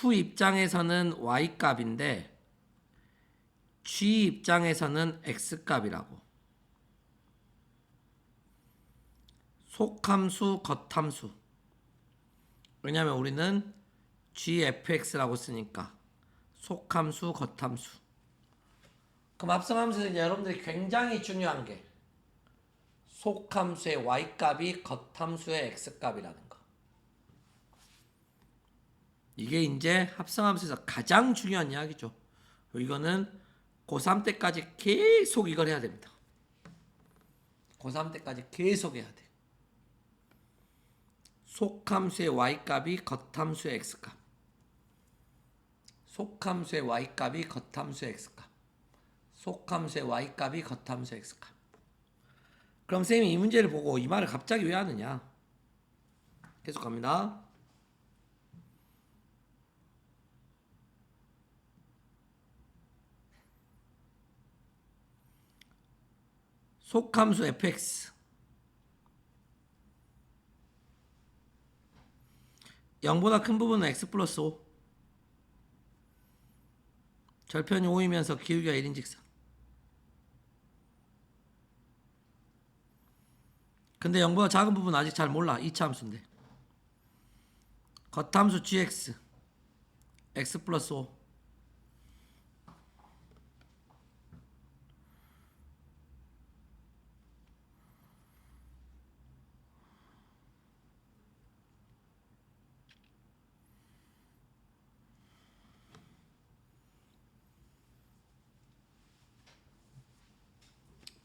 F 입장에서는 y 값인데 G 입장에서는 x 값이라고. 속함수, 겉함수. 왜냐하면 우리는 gfx라고 쓰니까 속함수, 겉함수. 그럼 이제 여러분들이 굉장히 중요한 게 속함수의 y 값이 겉함수의 x 값이라는 거. 이게 이제 합성함수에서 가장 중요한 이야기죠. 이거는 고3 때까지 계속 이걸 해야 됩니다. 고3 때까지 계속 해야 돼. 속함수의 y값이 겉함수의 x값. 속함수의 y값이 겉함수의 x값. 속함수의 y값이 겉함수의 x값. 그럼 쌤이 이 문제를 보고 이 말을 갑자기 왜 하느냐? 계속 갑니다. 속함수 fx. 0보다 큰 부분은 x 플러스 5 절편이 5이면서 기울기가 1인 직선. 근데 0보다 작은 부분은 아직 잘 몰라. 2차 함수인데. 겉함수 gx x 플러스 5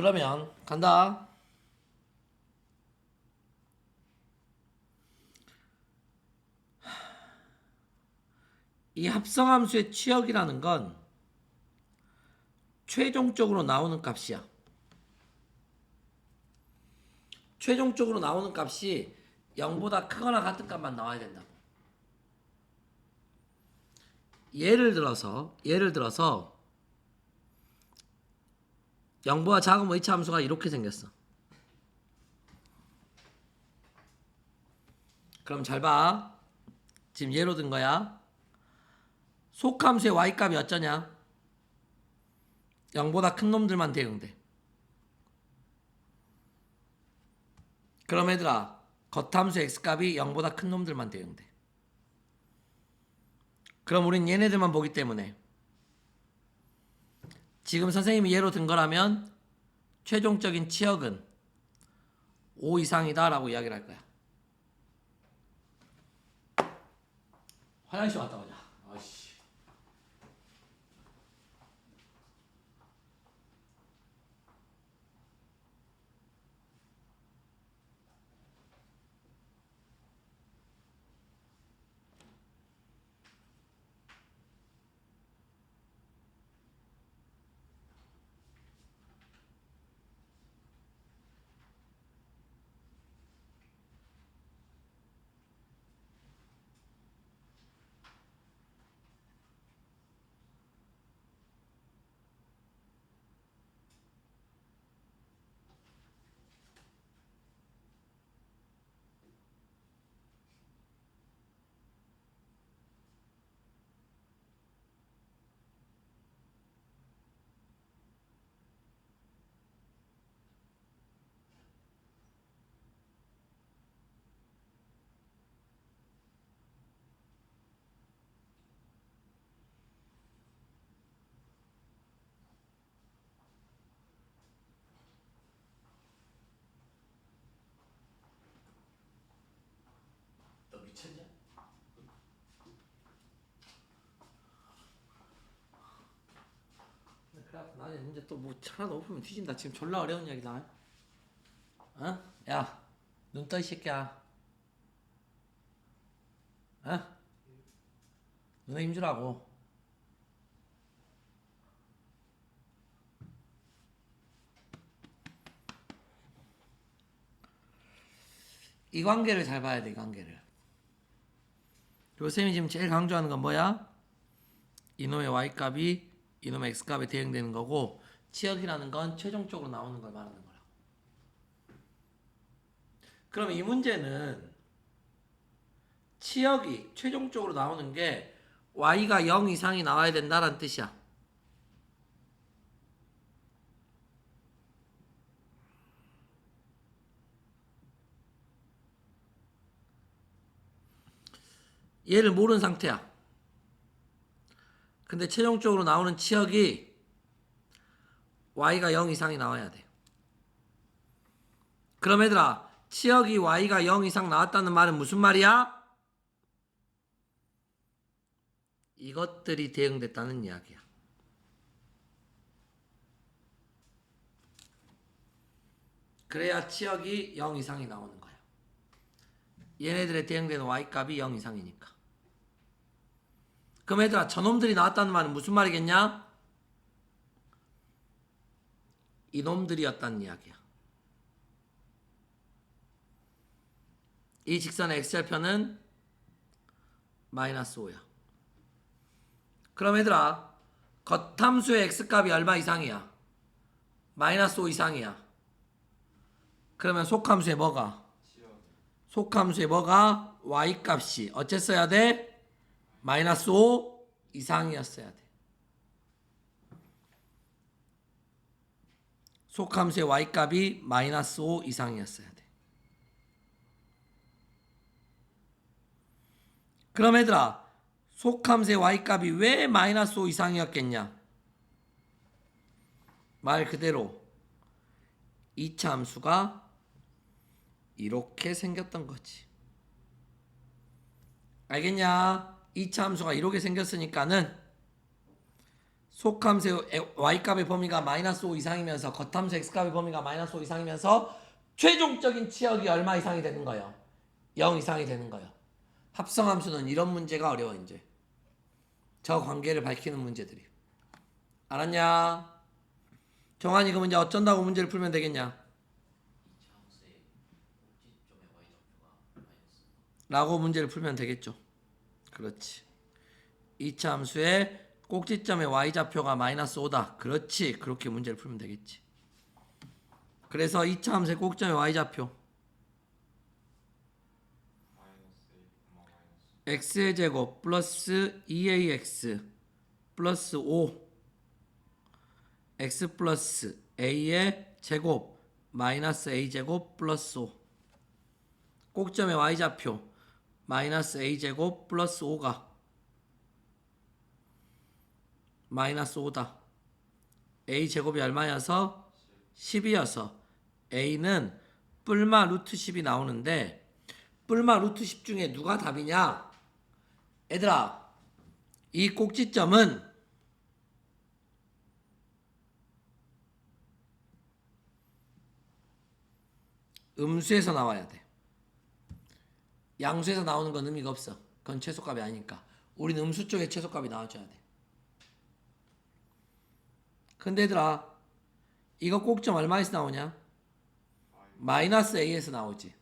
그러면 간다. 이 합성함수의 취역이라는 건 최종적으로 나오는 값이야. 최종적으로 나오는 값이 0보다 크거나 같은 값만 나와야 된다고. 예를 들어서 예를 들어서 0보다 작은 H 함수가 이렇게 생겼어. 그럼 잘 봐. 지금 예로 든 거야. 속함수의 y값이 어쩌냐? 0보다 큰 놈들만 대응돼. 그럼 얘들아, 겉함수 x값이 0보다 큰 놈들만 대응돼. 그럼 우린 얘네들만 보기 때문에 지금 선생님이 예로 든 거라면 최종적인 치역은 5 이상이다라고 이야기를 할 거야. 화장실 갔다 오자. 아씨. 너 미쳤냐? 그래 나는 이제 또뭐 하나 엎으면 뒤진다. 지금 졸라 어려운 이야기다. 어? 야, 눈 떠 이 새끼야. 어? 눈에 힘주라고. 이 관계를 잘 봐야 돼, 이 관계를. 요쌤이 지금 제일 강조하는 건 뭐야? 이놈의 y값이 이놈의 x값에 대응되는 거고 치역이라는 건 최종적으로 나오는 걸 말하는 거라고. 그럼 이 문제는 치역이 최종적으로 나오는 게 y가 0 이상이 나와야 된다는 뜻이야. 얘를 모르는 상태야. 근데 최종적으로 나오는 치역이 y가 0 이상이 나와야 돼. 그럼 얘들아, 치역이 y가 0 이상 나왔다는 말은 무슨 말이야? 이것들이 대응됐다는 이야기야. 그래야 치역이 0 이상이 나오는 거야. 얘네들의 대응되는 y값이 0 이상이니까. 그럼 얘들아, 저놈들이 나왔다는 말은 무슨 말이겠냐? 이놈들이었다는 이야기야. 이 직선의 x절편은 마이너스 5야. 그럼 얘들아, 겉함수의 x값이 얼마 이상이야? 마이너스 5 이상이야. 그러면 속함수의 뭐가? 속함수의 뭐가? y값이 어쨌어야 돼? 마이너스 5 이상이었어야 돼. 속함수의 y값이 마이너스 5 이상이었어야 돼. 그럼 얘들아, 속함수의 y값이 왜 마이너스 5 이상이었겠냐? 말 그대로 이차 함수가 이렇게 생겼던 거지. 알겠냐? 이차 함수가 이렇게 생겼으니까는 속함수의 y값의 범위가 마이너스 5 이상이면서 겉함수 x값의 범위가 마이너스 5 이상이면서 최종적인 치역이 얼마 이상이 되는 거예요? 0 이상이 되는 거예요. 합성함수는 이런 문제가 어려워 이제. 저 관계를 밝히는 문제들이. 알았냐? 정한이 그 문제 어쩐다고 문제를 풀면 되겠냐? 라고 문제를 풀면 되겠죠. 그렇지. 2차 함수의 꼭지점의 y좌표가 마이너스 5다. 그렇지. 그렇게 문제를 풀면 되겠지. 그래서 2차 함수의 꼭지점의 y좌표 x의 제곱 플러스 2ax 플러스 5 x 플러스 a의 제곱 마이너스 a 제곱 플러스 5 꼭점의 y좌표 마이너스 a 제곱 플러스 5가 마이너스 5다. a 제곱이 얼마여서 10이어서 a는 뿔마 루트 10이 나오는데 뿔마 루트 10 중에 누가 답이냐? 얘들아 이 꼭지점은 음수에서 나와야 돼. 양수에서 나오는 건 의미가 없어. 그건 최소값이 아니니까. 우리는 음수 쪽에 최소값이 나와줘야 돼. 근데 얘들아, 이거 꼭점 얼마에서 나오냐? 마이너스 a에서 나오지.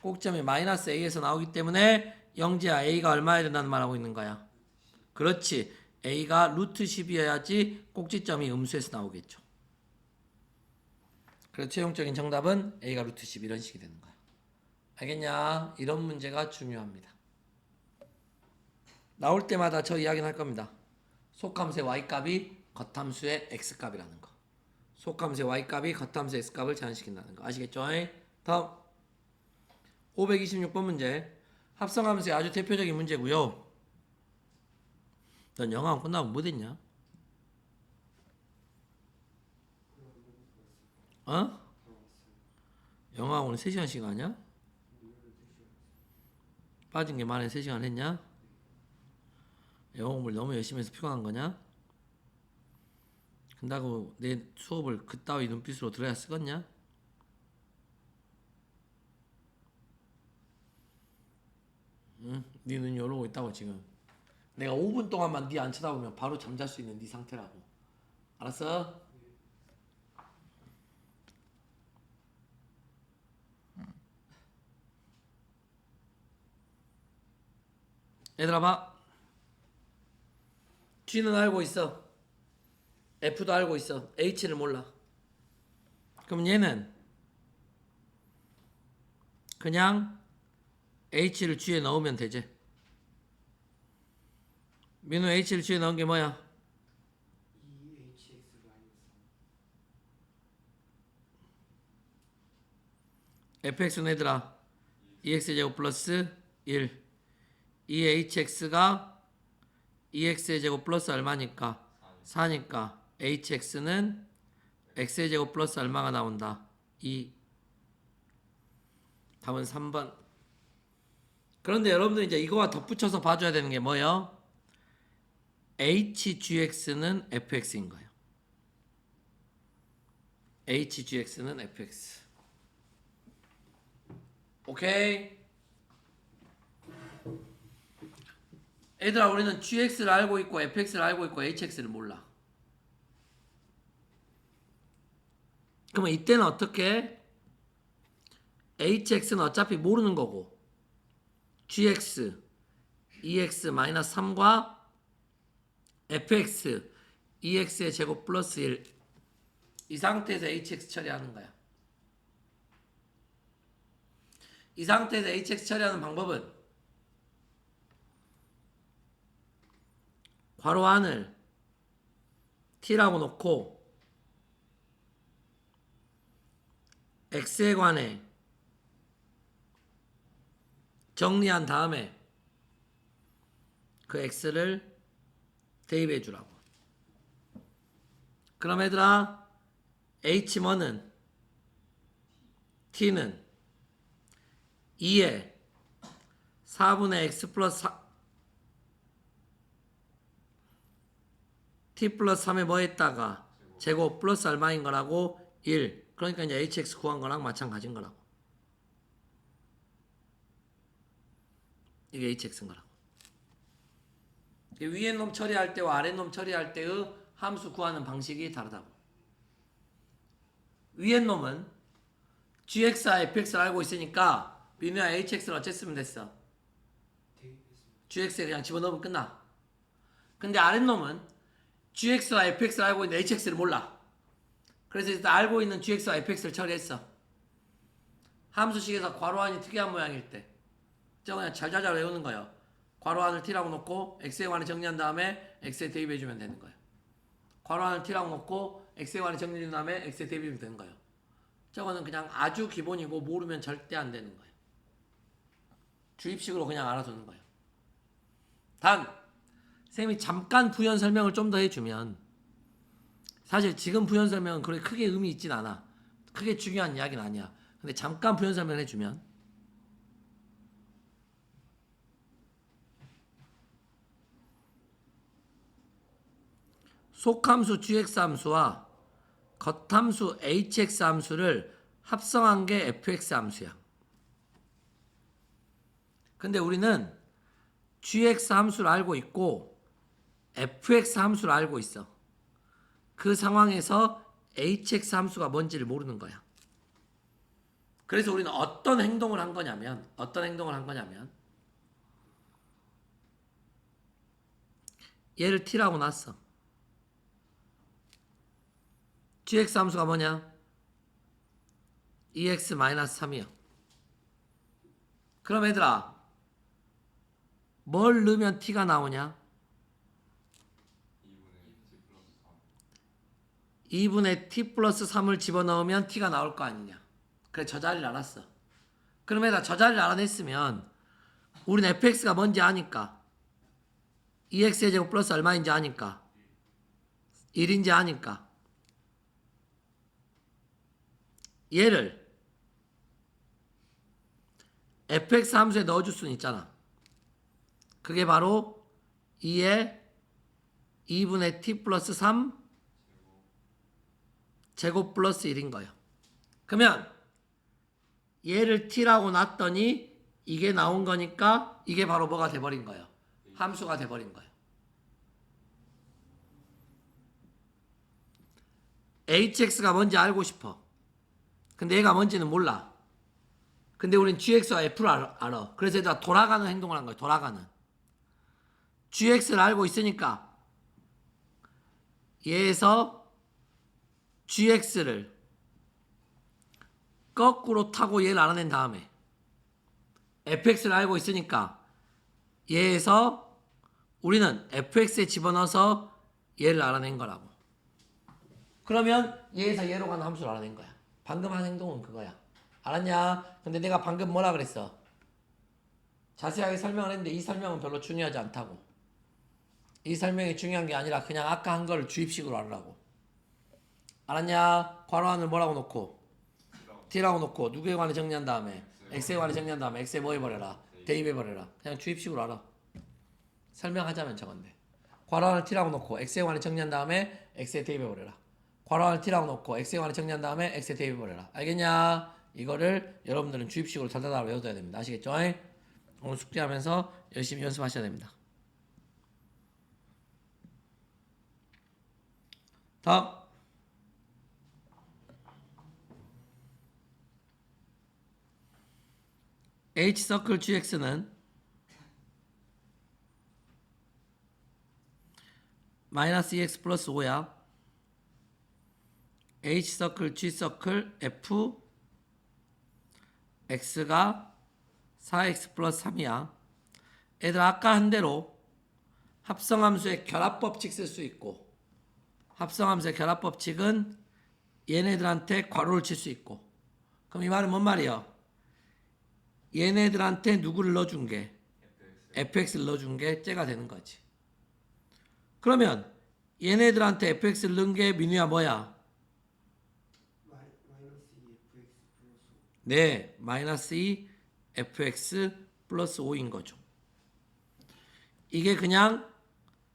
꼭점이 마이너스 a에서 나오기 때문에 영지야 a가 얼마야 된다는 말하고 있는 거야. 그렇지. a가 루트 10이어야지 꼭지점이 음수에서 나오겠죠. 그래서 최종적인 정답은 a가 루트 10 이런 식이 되는 거야. 알겠냐? 이런 문제가 중요합니다. 나올 때마다 저 이야기는 할 겁니다. 속함수의 y값이 겉함수의 x값이라는 거. 속함수의 y값이 겉함수의 x값을 제한시킨다는 거. 아시겠죠? 다음 526번 문제. 합성함수의 아주 대표적인 문제고요. 넌 영어 끝나고 뭐 됐냐? 어? 영어 오늘 3시간씩 하냐? 빠진 게 만에 3시간 했냐? 영어 공부를 너무 열심히 해서 피곤한 거냐? 근다고 내 수업을 그따위 눈빛으로 들어야 쓰겠냐? 응? 네 눈이 열오고 있다고 지금 내가 5분 동안만 네 안 쳐다보면 바로 잠잘 수 있는 네 상태라고 알았어? 얘들아 봐 G는 알고 있어 F도 알고 있어. H를 몰라. 그럼 얘는 그냥 H를 G에 넣으면 되지. 민우 H를 주에 넣은 게 뭐야? 2hx 마이너스 fx는 얘들아. 2x 제곱 플러스 1 2hx가 2x 제곱 플러스 얼마니까? 4니까 hx는 x 제곱 플러스 얼마가 나온다 2 답은 3번 그런데 여러분들 이제 이거와 덧붙여서 봐줘야 되는 게 뭐예요? hgx는 fx인 거예요 hgx는 fx 오케이. 얘들아 우리는 gx를 알고 있고 fx를 알고 있고 hx를 몰라. 그러면 이때는 어떻게? hx는 어차피 모르는 거고 gx 2x 마이너스 3과 fx 2x의 제곱 플러스 1 이 상태에서 hx 처리하는 거야. 이 상태에서 hx 처리하는 방법은 괄호 안을 t라고 놓고 x에 관해 정리한 다음에 그 x를 대입해 주라고. 그럼 얘들아 h번은 t는 2에 4분의 x 플러스 4 t 플러스 3에 뭐 했다가 제곱 플러스 얼마인 거라고 1 그러니까 이제 hx 구한 거랑 마찬가지인 거라고 이게 hx인 거라고 이 위에 놈 처리할 때와 아래 놈 처리할 때의 함수 구하는 방식이 다르다고 위에 놈은 gx와 fx를 알고 있으니까 민우야 hx를 어쨌으면 됐어 gx에 그냥 집어넣으면 끝나. 근데 아랫 놈은 gx와 fx를 알고 있는데 hx를 몰라. 그래서 일단 알고 있는 gx와 fx를 처리했어. 함수식에서 괄호 안이 특이한 모양일 때. 저 그냥 잘잘잘 외우는 거예요. 괄호 안을 t라고 놓고 x에 관해 정리한 다음에 x에 대입해 주면 되는 거예요. 괄호 안을 t라고 놓고 x에 관해 정리한 다음에 x에 대입하면 되는 거예요. 저거는 그냥 아주 기본이고 모르면 절대 안 되는 거예요. 주입식으로 그냥 알아두는 거예요. 단 쌤이 잠깐 부연 설명을 좀 더 해주면 사실 지금 부연 설명은 그렇게 크게 의미 있진 않아. 크게 중요한 이야기는 아니야. 근데 잠깐 부연 설명을 해주면. 속함수 gx 함수와 겉함수 hx 함수를 합성한 게 fx 함수야. 근데 우리는 gx 함수를 알고 있고 fx 함수를 알고 있어. 그 상황에서 hx 함수가 뭔지를 모르는 거야. 그래서 우리는 어떤 행동을 한 거냐면 어떤 행동을 한 거냐면 얘를 t라고 놨어. gx 함수가 뭐냐? 2x-3이요. 그럼 얘들아 뭘 넣으면 t가 나오냐? 2분의 t 플러스 3을 집어넣으면 t가 나올 거 아니냐. 그래 저 자리를 알았어. 그러면 저 자리를 알아냈으면 우린 fx가 뭔지 아니까 2x의 제곱 플러스 얼마인지 아니까 1인지 아니까 얘를 fx 함수에 넣어줄 수는 있잖아. 그게 바로 2의 2분의 t 플러스 3 제곱 플러스 1인 거예요. 그러면 얘를 t라고 놨더니 이게 나온 거니까 이게 바로 뭐가 돼버린 거예요. 함수가 돼버린 거예요. hx가 뭔지 알고 싶어. 근데 얘가 뭔지는 몰라. 근데 우린 gx와 f를 알아. 그래서 얘가 돌아가는 행동을 한 거예요. 돌아가는. gx를 알고 있으니까 얘에서 gx를 거꾸로 타고 얘를 알아낸 다음에 fx를 알고 있으니까 얘에서 우리는 fx에 집어넣어서 얘를 알아낸 거라고. 그러면 얘에서 얘로 가는 함수를 알아낸 거야. 방금 한 행동은 그거야. 알았냐? 근데 내가 방금 뭐라 그랬어? 자세하게 설명을 했는데 이 설명은 별로 중요하지 않다고. 이 설명이 중요한 게 아니라 그냥 아까 한 거를 주입식으로 알으라고. 알았냐? 괄호 안을 뭐라고 놓고? t라고 놓고 누구에 관해 정리한 다음에 x에 관해 정리한 다음에 x에 뭐 해버려라? 대입해버려라. 그냥 주입식으로 알아. 설명하자면 저건데. 괄호 안을 t라고 놓고 x에 관해 정리한 다음에 x에 대입해버려라. 괄호 안을 t라고 놓고 x에 관해 정리한 다음에 x에 대입해버려라. 알겠냐? 이거를 여러분들은 주입식으로 달달달 외워둬야 됩니다. 아시겠죠? 오늘 숙제하면서 열심히 연습하셔야 됩니다. 다음 H 서클 GX는 마이너스 2x 플러스 5야. H 서클 G 서클 F X가 4x 플러스 3이야. 애들 아까 한 대로 합성함수의 결합법칙 쓸 수 있고 합성함수의 결합법칙은 얘네들한테 괄호를 칠 수 있고 그럼 이 말은 뭔 말이야? 얘네들한테 누구를 넣어준 게 fx를 넣어준 게 째가 되는 거지. 그러면 얘네들한테 fx를 넣은 게 민우야 뭐야? 마이, 마이너스 2 fx 플러스 네, 마이너스 2 fx 플러스 5인 거죠. 이게 그냥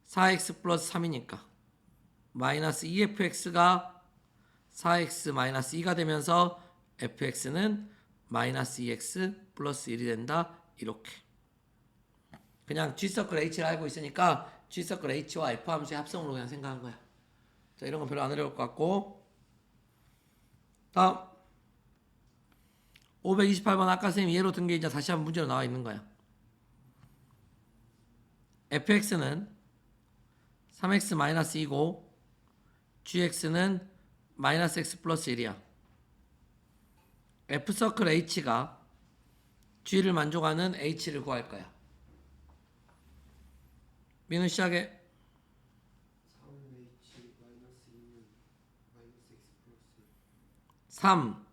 4x 플러스 3이니까 마이너스 2fx가 4x 마이너스 2가 되면서 fx는 마이너스 2x 플러스 1이 된다. 이렇게. 그냥 G서클 H를 알고 있으니까 G서클 H와 F 함수의 합성으로 그냥 생각한 거야. 자 이런 건 별로 안 어려울 것 같고. 다음. 528번 아까 선생님 예로 든게 이제 다시 한번 문제로 나와 있는 거야. Fx는 3x 마이너스 2고 gx는 마이너스 x 플러스 1이야 f 서클 h가 g를 만족하는 h를 구할 거야. 민우 시작해. 3h 마이너스 2는 마이너스 x 플러스 3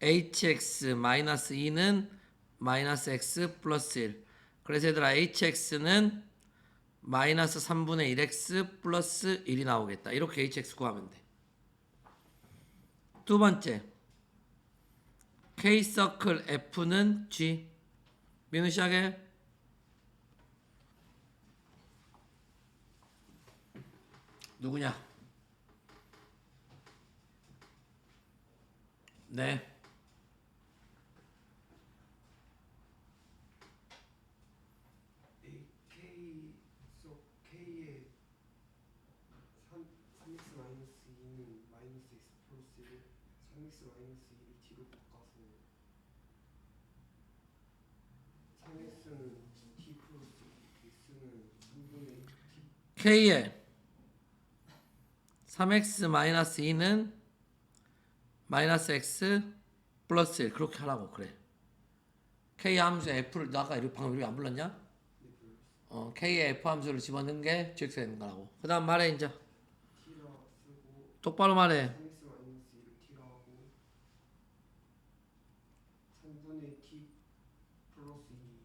hx 마이너스 2는 마이너스 x 플러스 1 그래서 얘들아 hx는 마이너스 3분의 1x 플러스 1이 나오겠다. 이렇게 hx 구하면 돼두 번째 k 서클 f는 g. 민우 시작해 누구냐? 네 A, K, 속 K의 3, 3x 마이너스 2는 마이너스 x 플러스 1 3x 마이너스 2를 뒤로 바꿔서 3x는 t 플러스 x는 3분의 t K의 3x 마이너스 2는 마이너스 x 플러스 1 그렇게 하라고 그래. K 함수에 F를 너가 이렇게 방금 이렇게 안 불렀냐? 어, K의 F 함수를 집어넣은 게 GX가 되는 거라고. 그 다음 말해 이제 똑바로 말해. 3x 마이너스 1을 t라 하고 3분의 t 플러스 2는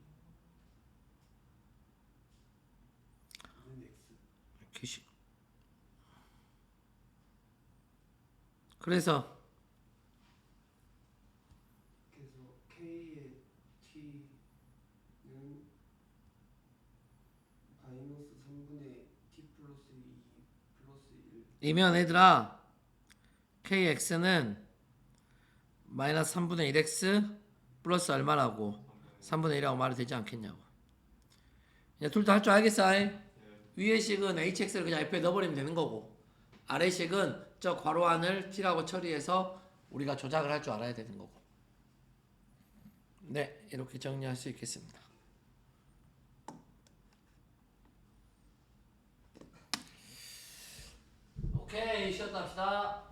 x 기식. 그래서 그래서 k의 t는 마이너스 3분의 t 플러스 2 플러스 1 이면 얘들아 KX는 마이너스 3분의 1X 플러스 얼마라고 3분의 1이라고 말이 되지 않겠냐고 이제 둘다 할 줄 알겠어 아이? 위의 식은 HX를 그냥 F에 넣어버리면 되는 거고 아래 식은 저 괄호 안을 T라고 처리해서 우리가 조작을 할 줄 알아야 되는 거고. 네 이렇게 정리할 수 있겠습니다. 오케이 쉬었다 합시다